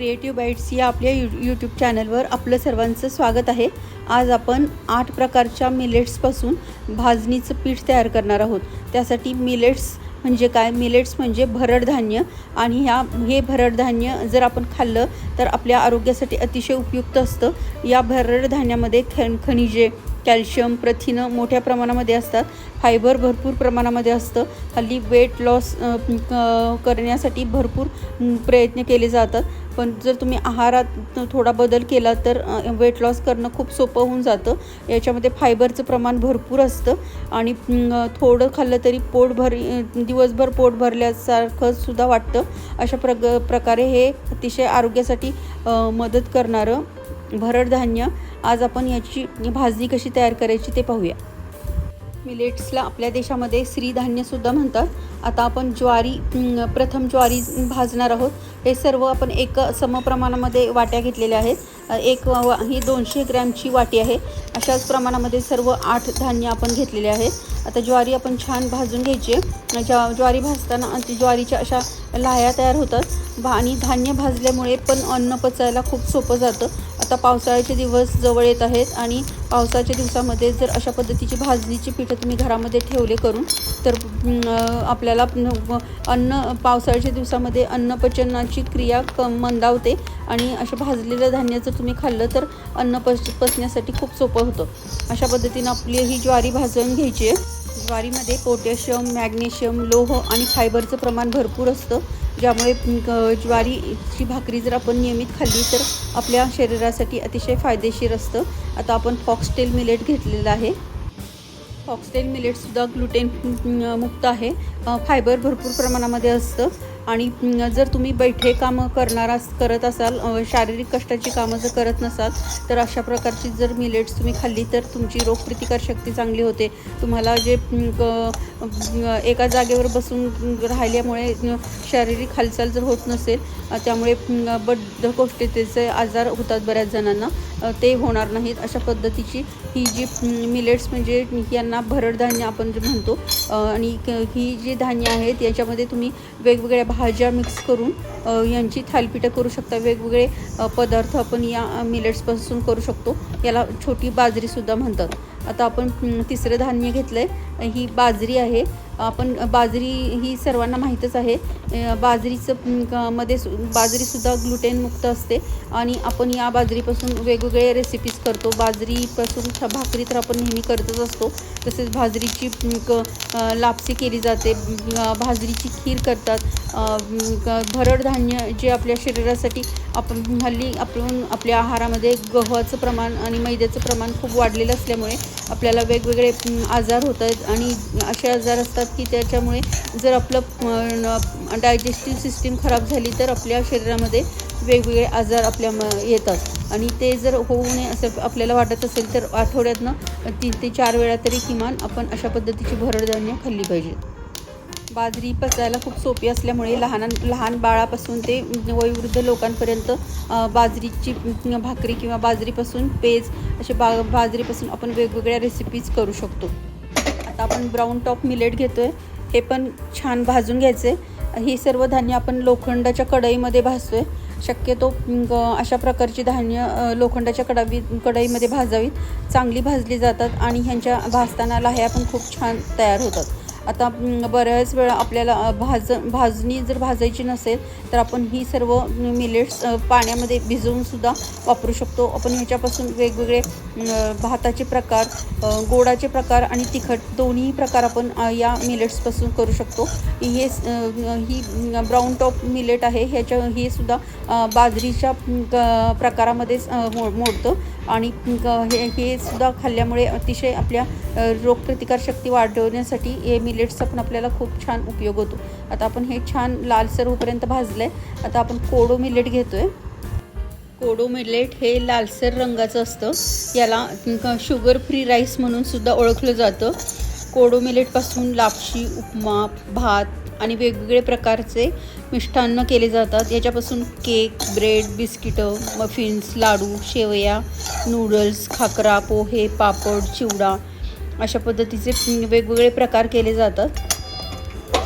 Creative bites या आपल्या you YouTube चॅनलवर आपलं सर्वांचं स्वागत आहे. आज आपण आठ प्रकारच्या मिलेट्सपासून भाजणीचं पीठ तयार करणार आहोत. त्यासाठी मिलेट्स म्हणजे काय? मिलेट्स म्हणजे भरड धान्य आणि ह्या हे भरड धान्य जर आपण खाल्लं तर आपल्या आरोग्यासाठी अतिशय उपयुक्त असतं. या भरड धान्यामध्ये ख खनिजे कॅल्शियम प्रथिनं मोठ्या प्रमाणामध्ये असतात. फायबर भरपूर प्रमाणामध्ये असतं. हल्ली वेट लॉस करण्यासाठी भरपूर प्रयत्न केले जातात. पण जर तुम्ही आहारात थोडा बदल केला तर वेट लॉस करणं खूप सोपं होऊन जातं. याच्यामध्ये फायबरचं प्रमाण भरपूर असतं आणि थोडं खाल्लं तरी पोट भर दिवसभर पोट भरल्यासारखं सुद्धा वाटतं. अशा प्रग प्रकारे हे अतिशय आरोग्यासाठी मदत करणारं भरड धान्य. आज आपण याची भाजी कशी तयार करायची ते पाहूया. मिलेट्सला आपल्या देशामध्ये श्रीधान्यसुद्धा म्हणतात. आता आपण ज्वारी प्रथम ज्वारी भाजणार आहोत. हे सर्व आपण एक समप्रमाणामध्ये वाट्या घेतलेल्या आहेत. एक वा ही दोनशे ग्रॅमची वाटी आहे. अशाच प्रमाणामध्ये सर्व आठ धान्य आपण घेतलेले आहेत. आता ज्वारी आपण छान भाजून घ्यायची ज्या ज्वा ज्वारी भाजताना ज्वारीच्या अशा लाह्या तयार होतात. भा आणि धान्य भाजल्यामुळे पण अन्न पचायला खूप सोपं जातं. आता पावसाळ्याचे दिवस जवळ येत आहेत आणि पावसाच्या दिवसामध्ये जर अशा पद्धतीची भाजणीची पिठं तुम्ही घरामध्ये ठेवले करून तर आपल्याला अन्न पावसाळ्याच्या दिवसामध्ये अन्नपचनाची क्रिया क मंदावते आणि अशा भाजलेलं धान्य जर तुम्ही खाल्लं तर अन्न पच पचण्यासाठी खूप सोपं होतं. अशा पद्धतीनं आपली ही ज्वारी भाजून घ्यायची आहे. ज्वारीमध्ये पोटॅशियम मॅग्नेशियम लोह आणि फायबरचं प्रमाण भरपूर असतं. ज्यामुळे ज्वारीची भाकरी जर आपण नियमित खाल्ली तर आपल्या शरीरासाठी अतिशय फायदेशीर असतं. आता आपण फॉक्सटेल मिलेट घेतलेलं आहे. फॉक्सटेल मिलेटसुद्धा ग्लुटेन मुक्त आहे. फायबर भरपूर प्रमाणामध्ये असतं. आणि जर तुम्ही बैठे कामं करणार करत असाल शारीरिक कष्टाची कामं जर करत नसाल तर अशा प्रकारची जर मिलेट्स तुम्ही खाल्ली तर तुमची रोगप्रतिकार शक्ती चांगली होते. तुम्हाला जे एका जागेवर बसून राहिल्यामुळे शारीरिक हालचाल जर होत नसेल त्यामुळे बद्धकोष्ठतेचे आजार होतात बऱ्याच जणांना. ते होणार नाहीत अशा पद्धतीची. ही जी मिलेट्स म्हणजे यांना भरड धान्य आपण जे म्हणतो आणि ही जी धान्य आहेत याच्यामध्ये तुम्ही वेगवेगळ्या भाज्या मिक्स करून यांची थालपिठं करू शकता. वेगवेगळे पदार्थ आपण या मिलेट्सपासून करू शकतो. याला छोटी बाजरीसुद्धा म्हणतात. आता आपण तिसरं धान्य घेतलं आहे ही बाजरी आहे. आपण बाजरी ही सर्वांना माहीतच आहे. बाजरीचं क- मध्ये सु बाजरीसुद्धा ग्लुटेन मुक्त असते. आणि आपण या बाजरीपासून वेगवेगळे रेसिपीज करतो. बाजरीपासून भाकरी तर आपण नेहमी करतच असतो. तसेच बाजरीची क लापसी केली जाते. बाजरीची खीर करतात. क- भरड धान्य जे आपल्या शरीरासाठी आपण हल्ली आपण आपल्या आहारामध्ये गव्हाचं प्रमाण आणि मैद्याचं प्रमाण खूप वाढलेलं असल्यामुळे आपल्याला वेगवेगळे आजार होत आहेत. आणि असे आजार असतात की त्याच्यामुळे जर आपलं डायजेस्टिव्ह सिस्टीम खराब झाली तर आपल्या शरीरामध्ये वेगवेगळे आजार आपल्या म येतात. आणि ते जर होऊ नये असं आपल्याला वाटत असेल तर आठवड्यातनं तीन ते चार वेळा तरी किमान आपण अशा पद्धतीची भरडधान्य खाल्ली पाहिजेत बाजरी पचायला खूप सोपी असल्यामुळे लहान लहान बाळापासून ते वयोवृद्ध लोकांपर्यंत बाजरीची भाकरी किंवा बाजरीपासून पेज असे बा बाजरीपासून आपण वेगवेगळ्या रेसिपीज करू शकतो. आता आपण ब्राऊन टॉप मिलेट घेतो आहे हे पण छान भाजून घ्यायचे ही सर्व धान्य आपण लोखंडाच्या कढईमध्ये भाजतो आहे शक्यतो अशा प्रकारची धान्य लोखंडाच्या कडावी कढईमध्ये भाजावीत. चांगली भाजली जातात आणि ह्यांच्या भाजताना लाह्या पण खूप छान तयार होतात. आता बऱ्याच वेळा आपल्याला भाज भाजणी जर भाजायची नसेल तर आपण ही सर्व मिलेट्स पाण्यामध्ये भिजवूनसुद्धा वापरू शकतो. आपण ह्याच्यापासून वेगवेगळे भाताचे प्रकार गोडाचे प्रकार आणि तिखट दोन्ही प्रकार आपण या मिलेट्सपासून करू शकतो. हे ही ब्राऊन टॉप मिलेट आहे. ह्याच्या हे सुद्धा बाजरीच्या ग- प्रकारामध्येच मो मोडतं. आणि हे हे सुद्धा खाल्ल्यामुळे अतिशय आपल्या रोगप्रतिकारशक्ती वाढवण्यासाठी हे मिलेट्सचा पण आपल्याला खूप छान उपयोग होतो. आता आपण हे छान लालसर होईपर्यंत भाजलं आहे आता आपण कोडो मिलेट घेतो आहे कोडो मिलेट हे लालसर रंगाचं असतं. याला शुगर फ्री राईस म्हणून सुद्धा ओळखलं जातं. कोडो मिलेटपासून लापशी उपमा भात आणि वेगवेगळे प्रकारचे मिष्टान्न केले जातात. याच्यापासून केक ब्रेड बिस्किटं मफिन्स लाडू शेवया नूडल्स खाकरा पोहे पापड चिवडा अशा पद्धतीचे वेगवेगळे प्रकार केले जातात.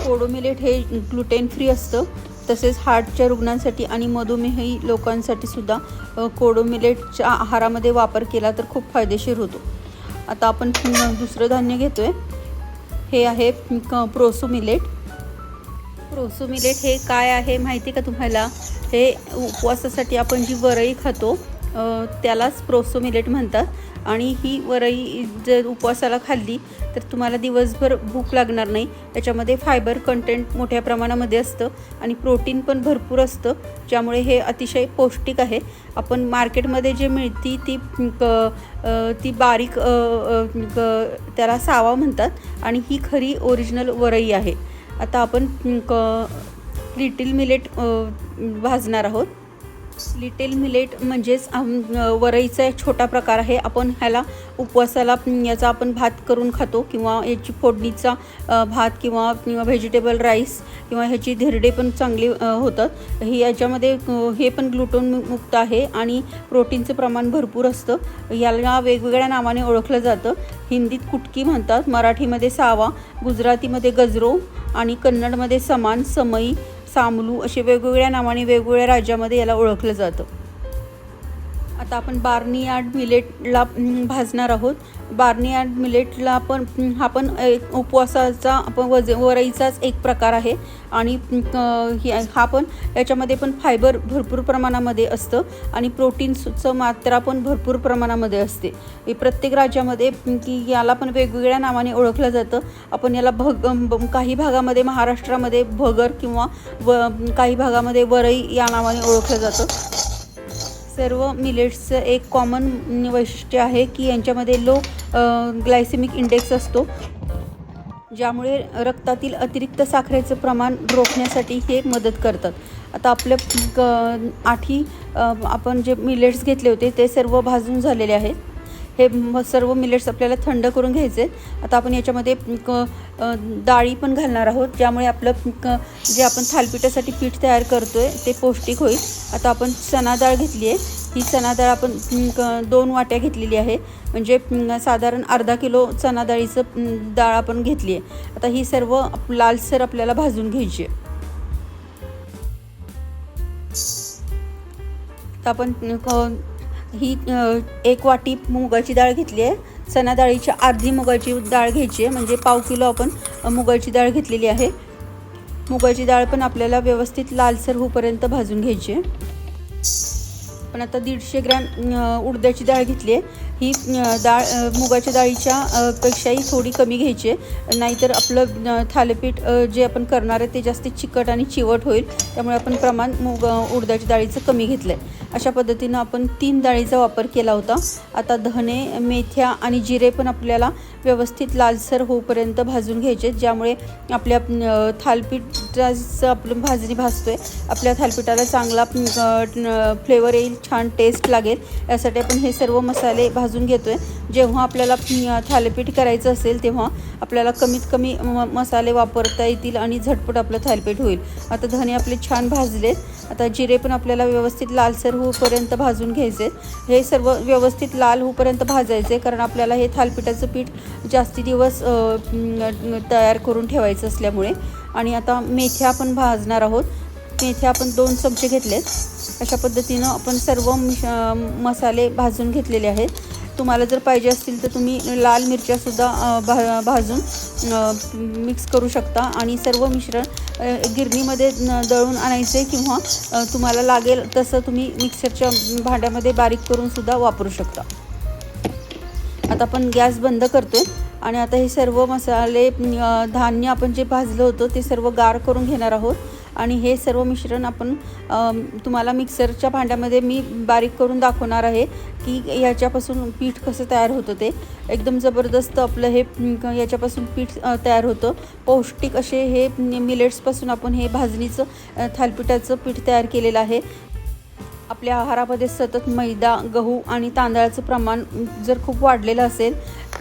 कोडो मिलेट हे ग्लुटेन फ्री असतं. तसेच हार्टच्या रुग्णांसाठी आणि मधुमेही लोकांसाठी सुद्धा कोडो मिलेटच्या आहारामध्ये वापर केला तर खूप फायदेशीर होतो. आता आपण दुसरं धान्य घेतो आहे हे आहे क- प्रोसो मिलेट प्रोसो मिलेट हे काय आहे माहिती का तुम्हाला? हे उपवासासाठी आपण जी वरई खातो त्यालाच प्रोसो मिलेट म्हणतात. आणि ही वरई जर उपवासाला खाल्ली तर तुम्हाला दिवसभर भूक लागणार नाही. त्याच्यामध्ये फायबर कंटेंट मोठ्या प्रमाणामध्ये असतं आणि प्रोटीन पण भरपूर असतं ज्यामुळे हे अतिशय पौष्टिक आहे. आपण मार्केटमध्ये जे मिळती ती क ती बारीक क- त्याला सावा म्हणतात आणि ही खरी ओरिजिनल वरई आहे. आता आपण क लिटिल मिलेट भाजणार आहोत. लिटिल मिलेट म्हणजेच वरईचा एक छोटा प्रकार आहे. आपण ह्याला उपवासाला याचा आपण भात करून खातो किंवा याची फोडणीचा भात किंवा व्हेजिटेबल राईस किंवा ह्याची धिरडे पण चांगली होतात. ही याच्यामध्ये हे पण ग्लुटोन मुक्त आहे आणि प्रोटीनचं प्रमाण भरपूर असतं. याला वेगवेगळ्या नावाने ओळखलं जातं. हिंदीत कुटकी म्हणतात मराठीमध्ये सावा गुजरातीमध्ये गजरो आणि कन्नडमध्ये समान समई सामलू असे वेगवेगळ्या नावाने वेगवेगळ्या राज्यामध्ये याला ओळखलं जातं. आता आपण बार्नियार्ड मिलेटला भाजणार आहोत. बार्नियार्ड मिलेटला पण हा पण एक उपवासाचा आपण वज वरईचाच एक प्रकार आहे. आणि हा पण याच्यामध्ये पण फायबर भरपूर प्रमाणामध्ये असतं. आणि प्रोटीन्सचं मात्रा पण भरपूर प्रमाणामध्ये असते. प्रत्येक राज्यामध्ये की याला पण वेगवेगळ्या नावाने ओळखलं जातं. आपण याला भग ब- काही भागामध्ये महाराष्ट्रामध्ये भगर किंवा व काही भागामध्ये वरई या नावाने ओळखलं जातं. सर्व मिलेट्सचं एक कॉमन वैशिष्ट्य आहे की यांच्यामध्ये लो ग्लायसेमिक इंडेक्स असतो. ज्यामुळे रक्तातील अतिरिक्त साखरेचं प्रमाण रोखण्यासाठी हे मदत करतात. आता आपल्या ग आठी आपण जे मिलेट्स घेतले होते ते सर्व भाजून झालेले आहेत. हे सर्व मिलेट्स आपल्याला थंड करून घ्यायचे आता आपण याच्यामध्ये क डाळी पण घालणार आहोत. ज्यामुळे आपलं क जे आपण थालपिठासाठी पीठ तयार करतो आहे ते पौष्टिक होईल. आता आपण चणा डाळ घेतली आहे. ही चणा डाळ आपण क दोन वाट्या घेतलेली आहे. म्हणजे साधारण अर्धा किलो चणा डाळीचं डाळ आपण घेतली आहे. आता ही सर्व लालसर आपल्याला भाजून घ्यायची आहे. तर आपण क- ही एक वाटी मुगाची डाळ घेतली आहे. चणा डाळीची अर्धी मुगाची डाळ घ्यायची आहे. म्हणजे पाव किलो आपण मुगाची डाळ घेतलेली आहे. मुगाची डाळ पण आपल्याला व्यवस्थित लालसर होऊपर्यंत भाजून घ्यायची आहे. पण आता दीडशे ग्रॅम उडद्याची डाळ घेतली आहे. ही डाळ मुगाच्या डाळीच्या पेक्षाही थोडी कमी घ्यायची आहे. नाहीतर आपलं थालीपीठ जे आपण करणार आहे ते जास्त चिकट आणि चिवट होईल. त्यामुळे आपण प्रमाण मुग उडदाच्या डाळीचं कमी घेतलं आहे अशा पद्धतीनं आपण तीन डाळीचा वापर केला होता. आता धने मेथ्या आणि जिरे पण आपल्याला व्यवस्थित लालसर होऊपर्यंत भाजून घ्यायचे ज्यामुळे आपल्या थालपीठाचं आपलं भाजणी भाजतो आहे आपल्या थालपीठाला चांगला फ्लेवर येईल छान टेस्ट लागेल. यासाठी आपण हे सर्व मसाले भाजून घेतो आहे जेव्हा आपल्याला थालपीठ करायचं असेल तेव्हा आपल्याला कमीत कमी म मसाले वापरता येतील आणि झटपट आपलं थालपीठ होईल. आता धने आपले छान भाजलेत. आता जिरे पण आपल्याला व्यवस्थित लालसर होऊपर्यंत भाजून घ्यायचे. हे सर्व व्यवस्थित लाल होऊपर्यंत भाजायचे कारण आपल्याला हे थालपिठाचं पीठ जास्ती दिवस तयार करून ठेवायचं असल्यामुळे. आणि आता मेथ्या आपण भाजणार आहोत. मेथ्या आपण दोन चमचे घेतलेत. अशा पद्धतीनं आपण सर्व मिश मसाले भाजून घेतलेले आहेत. तुम्हाला जर पाहिजे असतील तर तुम्ही लाल मिरच्यासुद्धा भा भाजून मिक्स करू शकता. आणि सर्व मिश्रण गिरणीमध्ये दळून आणायचे किंवा तुम्हाला लागेल तसं तुम्ही मिक्सरच्या भांड्यामध्ये बारीक करूनसुद्धा वापरू शकता. आता आपण गॅस बंद करतो आणि आता हे सर्व मसाले धान्य आपण जे भाजलं होतं ते सर्व गार करून घेणार आहोत. आणि हे सर्व मिश्रण आपण तुम्हाला मिक्सरच्या भांड्यामध्ये मी बारीक करून दाखवणार आहे की याच्यापासून पीठ कसं तयार होतं ते. एकदम जबरदस्त आपलं हे याच्यापासून पीठ तयार होतं. पौष्टिक असे हे मिलेट्सपासून आपण हे भाजणीचं थालपिठाचं पीठ तयार केलेलं आहे. आपल्या आहारामध्ये सतत मैदा गहू आणि तांदळाचं प्रमाण जर खूप वाढलेलं असेल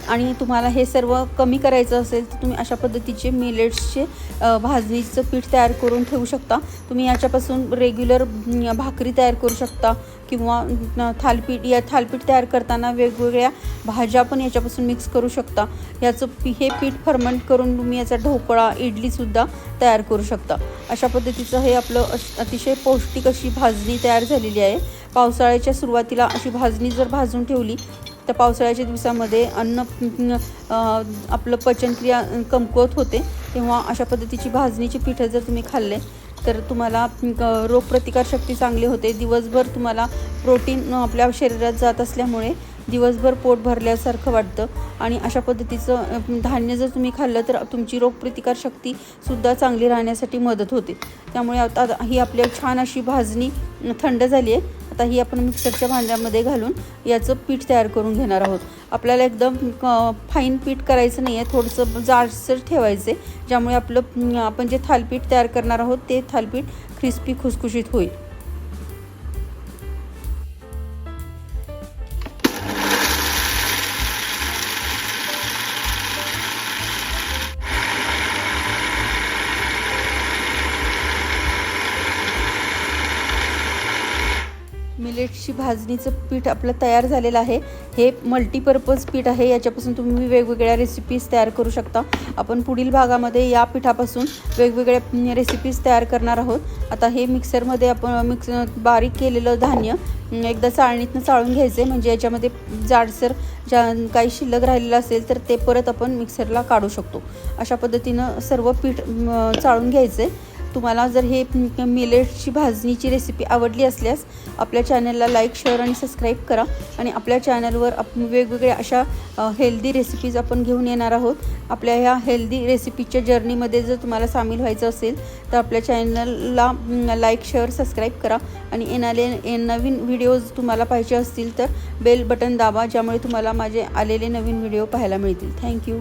आणि तुम्हाला हे सर्व कमी करायचं असेल तर तुम्ही अशा पद्धतीचे मिलेट्सचे भाजणीचं पीठ तयार करून ठेवू शकता. तुम्ही याच्यापासून रेग्युलर भाकरी तयार करू शकता. किंवा थालपीठ या थालपीठ तयार करताना वेगवेगळ्या भाज्या पण याच्यापासून मिक्स करू शकता. याचं पी हे पीठ फर्मंट करून तुम्ही याचा ढोकळा इडलीसुद्धा तयार करू शकता. अशा पद्धतीचं हे आपलं अश- अतिशय पौष्टिक अशी भाजणी तयार झालेली आहे. पावसाळ्याच्या सुरुवातीला अशी भाजणी जर भाजून ठेवली तर पावसाळ्याच्या दिवसामध्ये अन्न आपलं पचनक्रिया कमकुवत होते. तेव्हा अशा पद्धतीची भाजणीची पिठं जर तुम्ही खाल्ले तर तुम्हाला अ, रोगप्रतिकारशक्ती चांगली होते. दिवसभर तुम्हाला प्रोटीन आपल्या शरीरात जात असल्यामुळे दिवसभर पोट भरल्यासारखं वाटतं. आणि अशा पद्धतीचं धान्य जर तुम्ही खाल्लं तर तुमची रोगप्रतिकारशक्तीसुद्धा चांगली राहण्यासाठी मदत होते. त्यामुळे आता ही आपल्या छान अशी भाजणी थंड झाली आहे. आता ही आपण मिक्सरच्या भांड्यामध्ये घालून याचं पीठ तयार करून घेणार आहोत. आपल्याला एकदम फाईन पीठ करायचं नाही आहे थोडंसं जाडसर ठेवायचं आहे ज्यामुळे आपलं आपण जे थालपीठ तयार करणार आहोत ते थालपीठ क्रिस्पी खुसखुशीत होईल. अशी भाजणीचं पीठ आपलं तयार झालेलं आहे. हे मल्टीपर्पज पीठ आहे. याच्यापासून तुम्ही वेगवेगळ्या रेसिपीज तयार करू शकता. आपण पुढील भागामध्ये या पिठापासून वेगवेगळ्या रेसिपीज तयार करणार आहोत. आता हे मिक्सरमध्ये आपण मिक्स बारीक केलेलं धान्य एकदा चाळणीतनं चाळून घ्यायचं. आहे म्हणजे याच्यामध्ये जाडसर ज्या काही शिल्लक राहिलेलं असेल तर ते परत आपण मिक्सरला काढू शकतो. अशा पद्धतीनं सर्व पीठ चाळून घ्यायचं. आहे तुम्हाला जर हे मिलेटची भाजणीची रेसिपी आवडली असल्यास आपल्या चॅनलला लाईक शेअर आणि सबस्क्राईब करा. आणि आपल्या चॅनलवर आप वेगवेगळ्या अशा हेल्दी रेसिपीज आपण घेऊन येणार आहोत. आपल्या ह्या हेल्दी रेसिपीच्या जर्नीमध्ये जर तुम्हाला सामील व्हायचं असेल तर आपल्या चॅनलला लाईक शेअर सबस्क्राईब करा. आणि येणारे नवीन व्हिडिओज तुम्हाला पाहिजे असतील तर बेल बटन दाबा ज्यामुळे तुम्हाला माझे आलेले नवीन व्हिडिओ पाहायला मिळतील. थँक्यू